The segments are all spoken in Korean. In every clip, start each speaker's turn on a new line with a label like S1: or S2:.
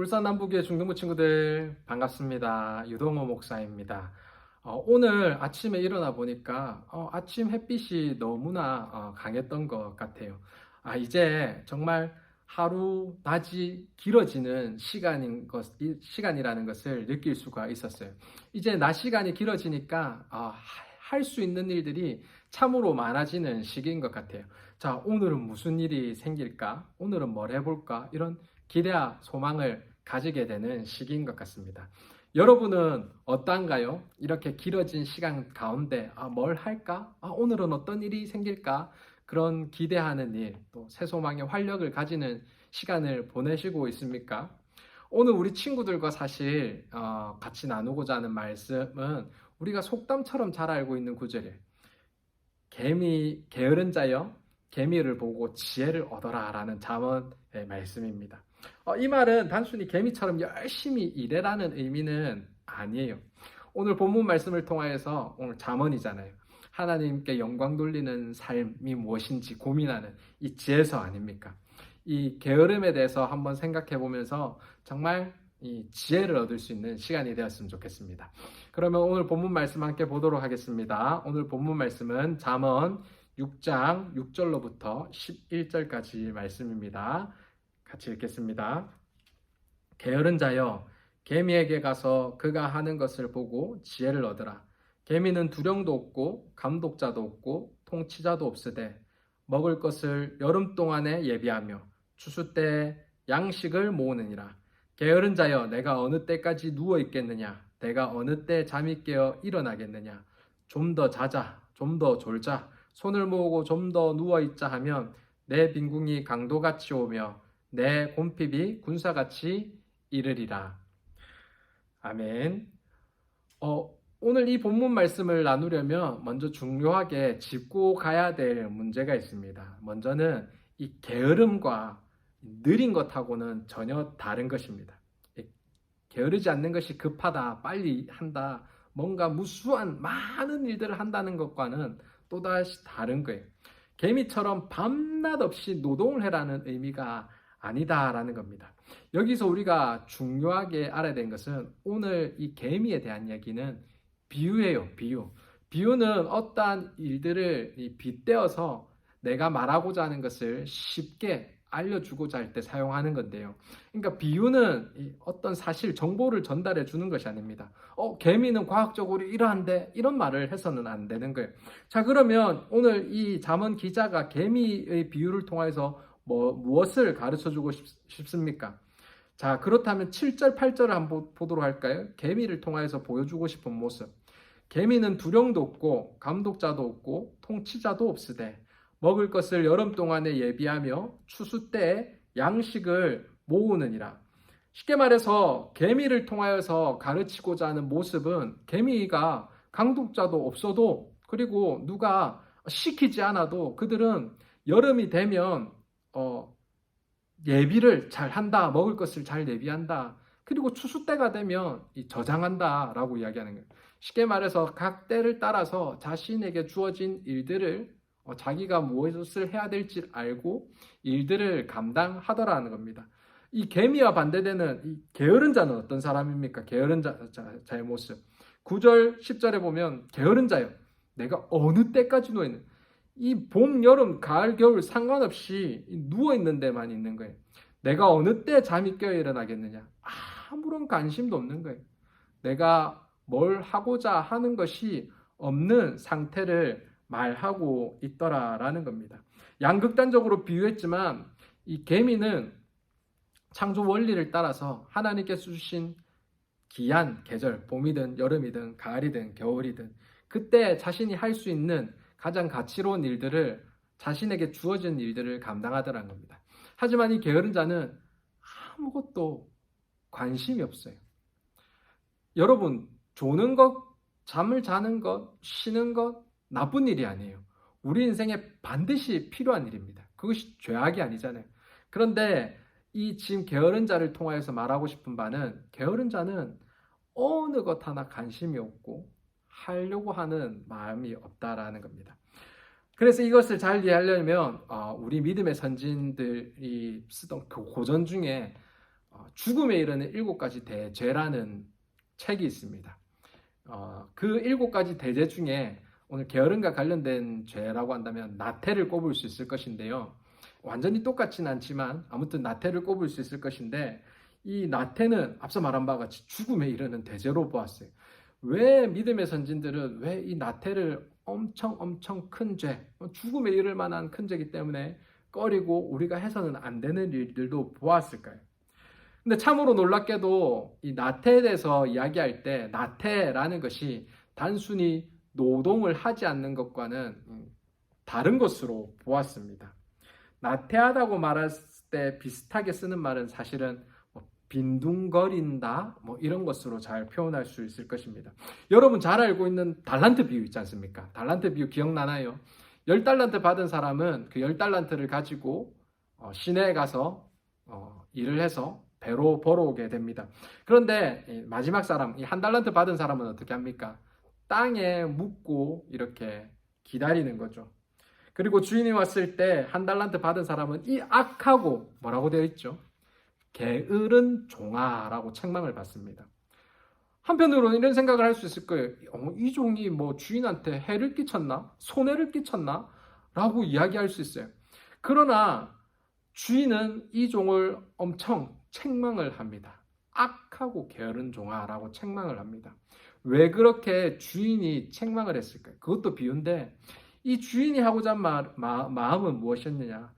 S1: 울산 남북의 중등부 친구들 반갑습니다. 유동호 목사입니다. 어, 오늘 아침에 일어나 보니까 어, 아침 햇빛이 너무나 어, 강했던 것 같아요. 아, 이제 정말 하루 낮이 길어지는 시간인 것, 이- 시간이라는 것을 느낄 수가 있었어요. 이제 낮 시간이 길어지니까 할수 있는 일들이 참으로 많아지는 시기인 것 같아요. 자, 오늘은 무슨 일이 생길까? 오늘은 뭘 해볼까? 이런 기대와 소망을 가지게 되는 시기인 것 같습니다. 여러분은 어떤가요? 이렇게 길어진 시간 가운데 아, 뭘 할까? 아, 오늘은 어떤 일이 생길까? 그런 기대하는 일, 또 새소망의 활력을 가지는 시간을 보내시고 있습니까? 오늘 우리 친구들과 사실 어, 같이 나누고자 하는 말씀은 우리가 속담처럼 잘 알고 있는 구절이에요. 개미 게으른 자여 개미를 보고 지혜를 얻어라라는 잠언의 말씀입니다. 어, 이 말은 단순히 개미처럼 열심히 일해라는 의미는 아니에요. 오늘 본문 말씀을 통하여서 오늘 잠언이잖아요. 하나님께 영광 돌리는 삶이 무엇인지 고민하는 이 지혜서 아닙니까? 이 게으름에 대해서 한번 생각해 보면서 정말 이 지혜를 얻을 수 있는 시간이 되었으면 좋겠습니다. 그러면 오늘 본문 말씀 함께 보도록 하겠습니다. 오늘 본문 말씀은 잠언 6장 6절로부터 11절까지 말씀입니다. 같이 읽겠습니다. 게으른 자여 개미에게 가서 그가 하는 것을 보고 지혜를 얻으라. 개미는 두령도 없고 감독자도 없고 통치자도 없으되 먹을 것을 여름 동안에 예비하며 추수 때 양식을 모으느니라. 게으른 자여 내가 어느 때까지 누워 있겠느냐? 내가 어느 때 잠이 깨어 일어나겠느냐? 좀 더 자자, 좀 더 졸자, 손을 모으고 좀 더 누워 있자 하면 내 빈궁이 강도같이 오며 내 곰핍이 군사같이 이르리라. 아멘. 어, 오늘 이 본문 말씀을 나누려면 먼저 중요하게 짚고 가야 될 문제가 있습니다. 먼저는 이 게으름과 느린 것하고는 전혀 다른 것입니다. 이 게으르지 않는 것이 급하다, 빨리 한다, 뭔가 무수한 많은 일들을 한다는 것과는 또다시 다른 거예요. 개미처럼 밤낮 없이 노동을 해라는 의미가 아니다라는 겁니다. 여기서 우리가 중요하게 알아야 되는 것은 오늘 이 개미에 대한 이야기는 비유예요, 비유. 비유는 어떠한 일들을 이 빗대어서 내가 말하고자 하는 것을 쉽게 알려주고자 할 때 사용하는 건데요. 그러니까 비유는 이 어떤 사실, 정보를 전달해 주는 것이 아닙니다. 어, 개미는 과학적으로 이러한데 이런 말을 해서는 안 되는 거예요. 자, 그러면 오늘 이 잠언 기자가 개미의 비유를 통해서 뭐 무엇을 가르쳐 주고 싶습니까? 자, 그렇다면 7절, 8절을 한번 보도록 할까요? 개미를 통해서 보여주고 싶은 모습. 개미는 두령도 없고 감독자도 없고 통치자도 없으되 먹을 것을 여름 동안에 예비하며 추수 때 양식을 모으느니라. 쉽게 말해서 개미를 통하여서 가르치고자 하는 모습은 개미가 강독자도 없어도 그리고 누가 시키지 않아도 그들은 여름이 되면 어, 예비를 잘 한다, 먹을 것을 잘 예비한다. 그리고 추수 때가 되면 이 저장한다라고 이야기하는 거예요. 쉽게 말해서 각 때를 따라서 자신에게 주어진 일들을 어, 자기가 무엇을 해야 될지 알고 일들을 감당하더라는 겁니다. 이 개미와 반대되는 이 게으른 자는 어떤 사람입니까? 게으른 자, 자, 자 의 모습. 9절, 10절에 보면 게으른 자요. 내가 어느 때까지 누워있는 이 봄, 여름, 가을, 겨울 상관없이 누워 있는 데만 있는 거예요. 내가 어느 때 잠이 깨어 일어나겠느냐? 아무런 관심도 없는 거예요. 내가 뭘 하고자 하는 것이 없는 상태를 말하고 있더라라는 겁니다. 양극단적으로 비유했지만 이 개미는 창조 원리를 따라서 하나님께서 주신 기한 계절, 봄이든 여름이든 가을이든 겨울이든 그때 자신이 할 수 있는 가장 가치로운 일들을 자신에게 주어진 일들을 감당하더라는 겁니다. 하지만 이 게으른 자는 아무것도 관심이 없어요. 여러분, 조는 것, 잠을 자는 것, 쉬는 것, 나쁜 일이 아니에요. 우리 인생에 반드시 필요한 일입니다. 그것이 죄악이 아니잖아요. 그런데 이 지금 게으른 자를 통하여서 말하고 싶은 바는 게으른 자는 어느 것 하나 관심이 없고 하려고 하는 마음이 없다라는 겁니다. 그래서 이것을 잘 이해하려면 어, 우리 믿음의 선진들이 쓰던 그 고전 중에 어, 죽음에 이르는 일곱 가지 대죄라는 책이 있습니다. 어, 그 일곱 가지 대죄 중에 오늘 게으름과 관련된 죄라고 한다면 나태를 꼽을 수 있을 것인데요. 완전히 똑같지는 않지만 아무튼 나태를 꼽을 수 있을 것인데 이 나태는 앞서 말한 바와 같이 죽음에 이르는 대죄로 보았어요. 왜 믿음의 선진들은 왜 이 나태를 엄청 엄청 큰 죄, 죽음에 이를 만한 큰 죄이기 때문에 꺼리고 우리가 해서는 안 되는 일들도 보았을까요? 근데 참으로 놀랍게도 이 나태에 대해서 이야기할 때 나태라는 것이 단순히 노동을 하지 않는 것과는 음, 다른 것으로 보았습니다. 나태하다고 말했을 때 비슷하게 쓰는 말은 사실은 뭐 빈둥거린다 뭐 이런 것으로 잘 표현할 수 있을 것입니다. 여러분 잘 알고 있는 달란트 비유 있지 않습니까? 달란트 비유 기억나나요? 열 달란트 받은 사람은 그열 달란트를 가지고 어, 시내에 가서 어, 일을 해서 배로 벌어오게 됩니다. 그런데 이 마지막 사람, 이 한 달란트 받은 사람은 어떻게 합니까? 땅에 묻고 이렇게 기다리는 거죠. 그리고 주인이 왔을 때 한 달란트 받은 사람은 이 악하고 뭐라고 되어 있죠? 게으른 종아라고 책망을 받습니다. 한편으로는 이런 생각을 할 수 있을 거예요. 어, 이 종이 뭐 주인한테 해를 끼쳤나? 손해를 끼쳤나? 라고 이야기할 수 있어요. 그러나 주인은 이 종을 엄청 책망을 합니다. 악하고 게으른 종아라고 책망을 합니다. 왜 그렇게 주인이 책망을 했을까요? 그것도 비유인데 이 주인이 하고자 한 마음은 무엇이었느냐?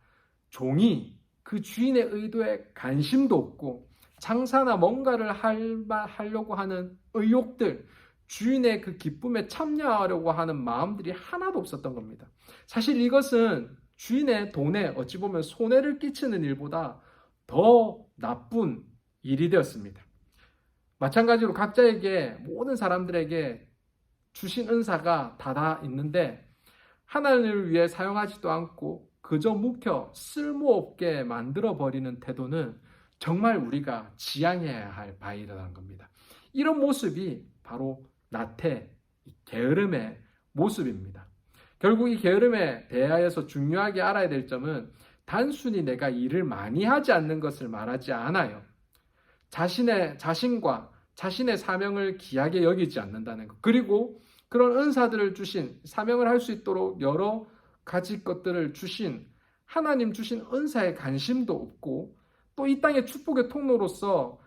S1: 종이 그 주인의 의도에 관심도 없고 장사나 뭔가를 할, 하려고 하는 의욕들, 주인의 그 기쁨에 참여하려고 하는 마음들이 하나도 없었던 겁니다. 사실 이것은 주인의 돈에 어찌 보면 손해를 끼치는 일보다 더 나쁜 일이 되었습니다. 마찬가지로 각자에게 모든 사람들에게 주신 은사가 다다 있는데 하나님을 위해 사용하지도 않고 그저 묵혀 쓸모없게 만들어 버리는 태도는 정말 우리가 지양해야 할 바이라는 겁니다. 이런 모습이 바로 나태, 게으름의 모습입니다. 결국 이 게으름에 대하여서 중요하게 알아야 될 점은 단순히 내가 일을 많이 하지 않는 것을 말하지 않아요. 자신의 자신과 자신의 사명을 귀하게 여기지 않는다는 것. 그리고 그런 은사들을 주신 사명을 할 수 있도록 여러 가지 것들을 주신 하나님 주신 은사에 관심도 없고 또 이 땅의 축복의 통로로서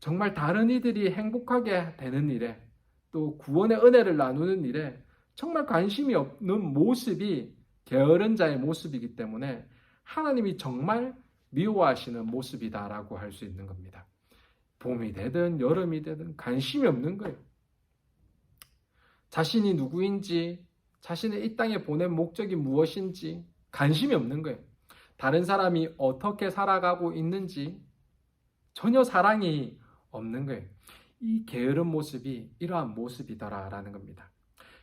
S1: 정말 다른 이들이 행복하게 되는 일에 또 구원의 은혜를 나누는 일에 정말 관심이 없는 모습이 게으른 자의 모습이기 때문에 하나님이 정말 미워하시는 모습이다라고 할 수 있는 겁니다. 봄이 되든 여름이 되든 관심이 없는 거예요. 자신이 누구인지, 자신의 이 땅에 보낸 목적이 무엇인지 관심이 없는 거예요. 다른 사람이 어떻게 살아가고 있는지 전혀 사랑이 없는 거예요. 이 게으른 모습이 이러한 모습이더라라는 겁니다.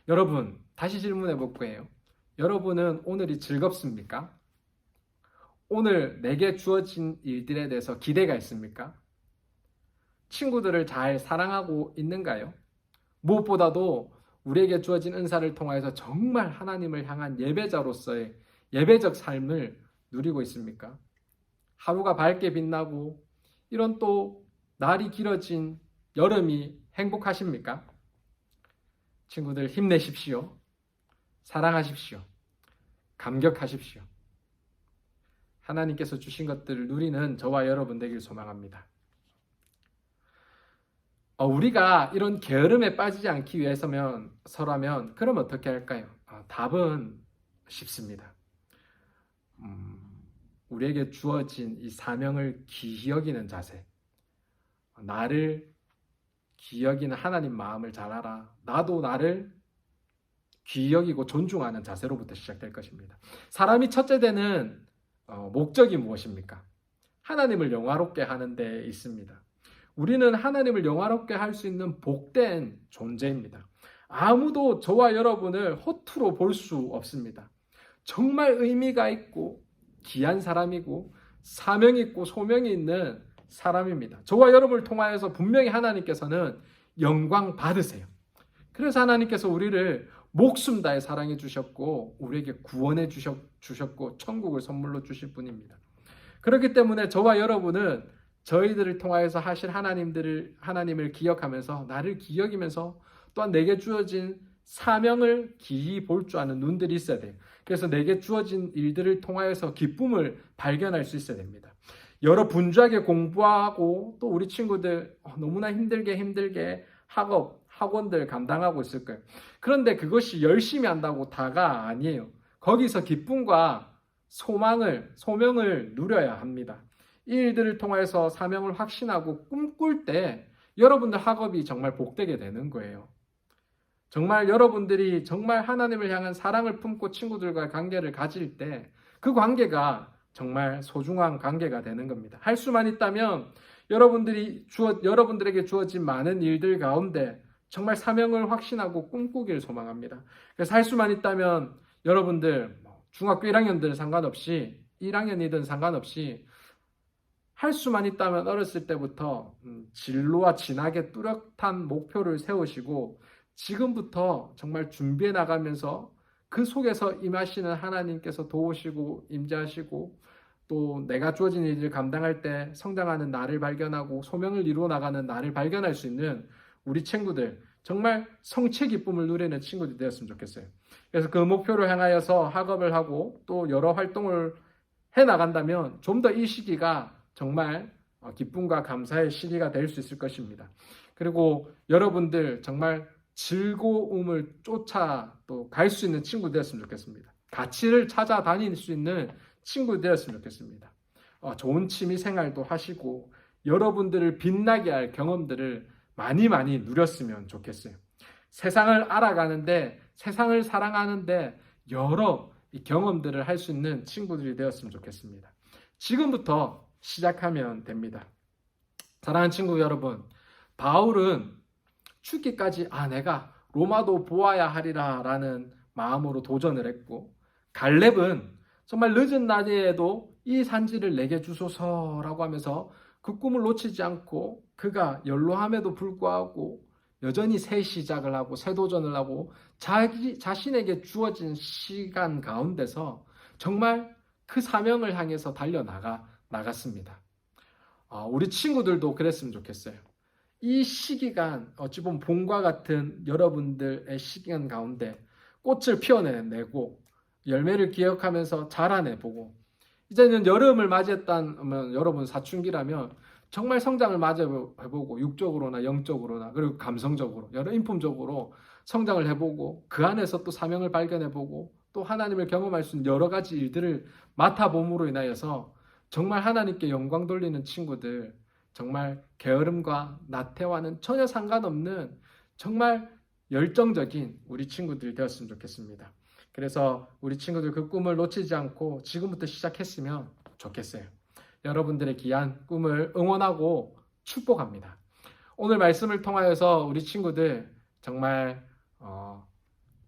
S1: 여러분, 다시 질문해 볼 거예요. 여러분은 오늘이 즐겁습니까? 오늘 내게 주어진 일들에 대해서 기대가 있습니까? 친구들을 잘 사랑하고 있는가요? 무엇보다도 우리에게 주어진 은사를 통하여서 정말 하나님을 향한 예배자로서의 예배적 삶을 누리고 있습니까? 하루가 밝게 빛나고 이런 또 날이 길어진 여름이 행복하십니까? 친구들 힘내십시오. 사랑하십시오. 감격하십시오. 하나님께서 주신 것들을 누리는 저와 여러분 되길 소망합니다. 어, 우리가 이런 게으름에 빠지지 않기 위해서면 서라면 그럼 어떻게 할까요? 어, 답은 쉽습니다. 음, 우리에게 주어진 이 사명을 기히 여기는 자세, 나를 기히 여기는 하나님 마음을 잘 알아. 나도 나를 귀히 여기고 존중하는 자세로부터 시작될 것입니다. 사람이 첫째 되는 어, 목적이 무엇입니까? 하나님을 영화롭게 하는 데 있습니다. 우리는 하나님을 영화롭게 할 수 있는 복된 존재입니다. 아무도 저와 여러분을 허투루 볼 수 없습니다. 정말 의미가 있고 귀한 사람이고 사명 있고 소명이 있는 사람입니다. 저와 여러분을 통하여서 분명히 하나님께서는 영광 받으세요. 그래서 하나님께서 우리를 목숨 다해 사랑해 주셨고 우리에게 구원해 주셨, 고 천국을 선물로 주실 분입니다. 그렇기 때문에 저와 여러분은 저희들을 통하여서 하실 하나님들을 하나님을 기억하면서 나를 기억이면서 또한 내게 주어진 사명을 기이 볼 줄 아는 눈들이 있어야 돼요. 그래서 내게 주어진 일들을 통하여서 기쁨을 발견할 수 있어야 됩니다. 여러 분주하게 공부하고 또 우리 친구들 어, 너무나 힘들게 힘들게 학업, 학원들 감당하고 있을 거예요. 그런데 그것이 열심히 한다고 다가 아니에요. 거기서 기쁨과 소망을, 소명을 누려야 합니다. 이 일들을 통해서 사명을 확신하고 꿈꿀 때 여러분들 학업이 정말 복되게 되는 거예요. 정말 여러분들이 정말 하나님을 향한 사랑을 품고 친구들과 관계를 가질 때 그 관계가 정말 소중한 관계가 되는 겁니다. 할 수만 있다면 여러분들이 주어, 여러분들에게 주어진 많은 일들 가운데 정말 사명을 확신하고 꿈꾸기를 소망합니다. 그래서 할 수만 있다면 여러분들 뭐 중학교 1학년들 상관없이 1학년이든 상관없이 할 수만 있다면 어렸을 때부터 음, 진로와 진하게 뚜렷한 목표를 세우시고 지금부터 정말 준비해 나가면서 그 속에서 임하시는 하나님께서 도우시고 임재하시고 또 내가 주어진 일을 감당할 때 성장하는 나를 발견하고 소명을 이루어 나가는 나를 발견할 수 있는 우리 친구들 정말 성취 기쁨을 누리는 친구들이 되었으면 좋겠어요. 그래서 그 목표를 향하여서 학업을 하고 또 여러 활동을 해 나간다면 좀 더 이 시기가 정말 어, 기쁨과 감사의 시기가 될 수 있을 것입니다. 그리고 여러분들 정말 즐거움을 쫓아 또 갈 수 있는 친구 되었으면 좋겠습니다. 가치를 찾아 다닐 수 있는 친구 되었으면 좋겠습니다. 어, 좋은 취미 생활도 하시고 여러분들을 빛나게 할 경험들을 많이 많이 누렸으면 좋겠어요. 세상을 알아가는데 세상을 사랑하는데 여러 이 경험들을 할 수 있는 친구들이 되었으면 좋겠습니다. 지금부터 시작하면 됩니다. 사랑하는 친구 여러분, 바울은 죽기까지 아 내가 로마도 보아야 하리라 라는 마음으로 도전을 했고 갈렙은 정말 늦은 나이에도 이 산지를 내게 주소서라고 하면서 그 꿈을 놓치지 않고 그가 연로함에도 불구하고 여전히 새 시작을 하고 새 도전을 하고 자기 자신에게 주어진 시간 가운데서 정말 그 사명을 향해서 달려 나가 나갔습니다. 아, 우리 친구들도 그랬으면 좋겠어요. 이 시기간 어찌 보면 봄과 같은 여러분들의 시기간 가운데 꽃을 피워내고 열매를 기억하면서 자라내보고 이제는 여름을 맞이했다면 여러분 사춘기라면 정말 성장을 맞이해보고 육적으로나 영적으로나 그리고 감성적으로 여러 인품적으로 성장을 해보고 그 안에서 또 사명을 발견해보고 또 하나님을 경험할 수 있는 여러 가지 일들을 맡아봄으로 인하여서 정말 하나님께 영광 돌리는 친구들 정말 게으름과 나태와는 전혀 상관없는 정말 열정적인 우리 친구들이 되었으면 좋겠습니다. 그래서 우리 친구들 그 꿈을 놓치지 않고 지금부터 시작했으면 좋겠어요. 여러분들의 귀한 꿈을 응원하고 축복합니다. 오늘 말씀을 통하여서 우리 친구들 정말 어,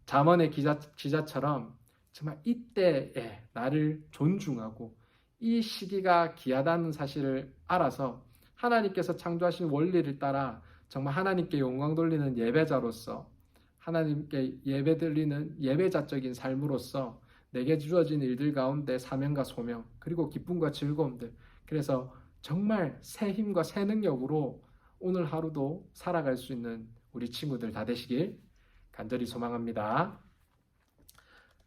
S1: 잠언의 기자, 기자처럼 정말 이때에 나를 존중하고 이 시기가 귀하다는 사실을 알아서 하나님께서 창조하신 원리를 따라 정말 하나님께 영광 돌리는 예배자로서 하나님께 예배 드리는 예배자적인 삶으로서 내게 주어진 일들 가운데 사명과 소명 그리고 기쁨과 즐거움들 그래서 정말 새 힘과 새 능력으로 오늘 하루도 살아갈 수 있는 우리 친구들 다 되시길 간절히 소망합니다.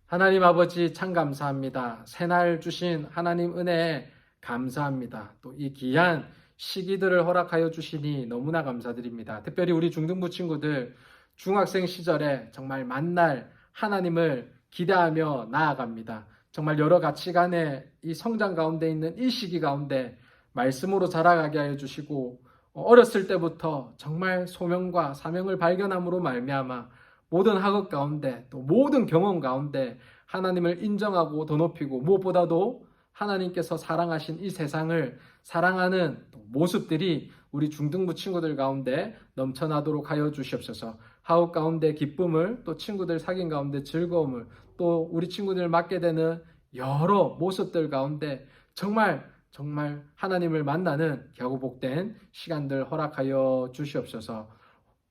S1: 하나님 아버지 참 감사합니다. 새날 주신 하나님 은혜에 감사합니다. 또 이 귀한 시기들을 허락하여 주시니 너무나 감사드립니다. 특별히 우리 중등부 친구들 중학생 시절에 정말 만날 하나님을 기대하며 나아갑니다. 정말 여러 가치관의 이 성장 가운데 있는 이 시기 가운데 말씀으로 자라가게 하여 주시고 어렸을 때부터 정말 소명과 사명을 발견함으로 말미암아 모든 학업 가운데 또 모든 경험 가운데 하나님을 인정하고 더 높이고 무엇보다도 하나님께서 사랑하신 이 세상을 사랑하는 모습들이 우리 중등부 친구들 가운데 넘쳐나도록 하여 주시옵소서. 하우 가운데 기쁨을 또 친구들 사귄 가운데 즐거움을 또 우리 친구들 맡게 되는 여러 모습들 가운데 정말 정말 하나님을 만나는 겨우 복된 시간들 허락하여 주시옵소서.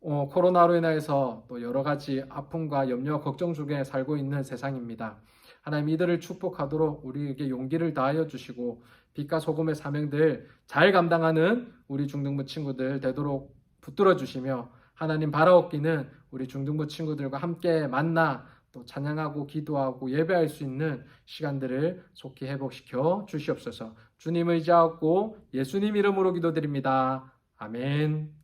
S1: 어, 코로나로 인해서 또 여러 가지 아픔과 염려, 걱정 중에 살고 있는 세상입니다. 하나님 이들을 축복하도록 우리에게 용기를 다하여 주시고 빛과 소금의 사명들 잘 감당하는 우리 중등부 친구들 되도록 붙들어 주시며 하나님 바라옵기는 우리 중등부 친구들과 함께 만나 또 찬양하고 기도하고 예배할 수 있는 시간들을 속히 회복시켜 주시옵소서. 주님 의지하고 예수님 이름으로 기도드립니다. 아멘.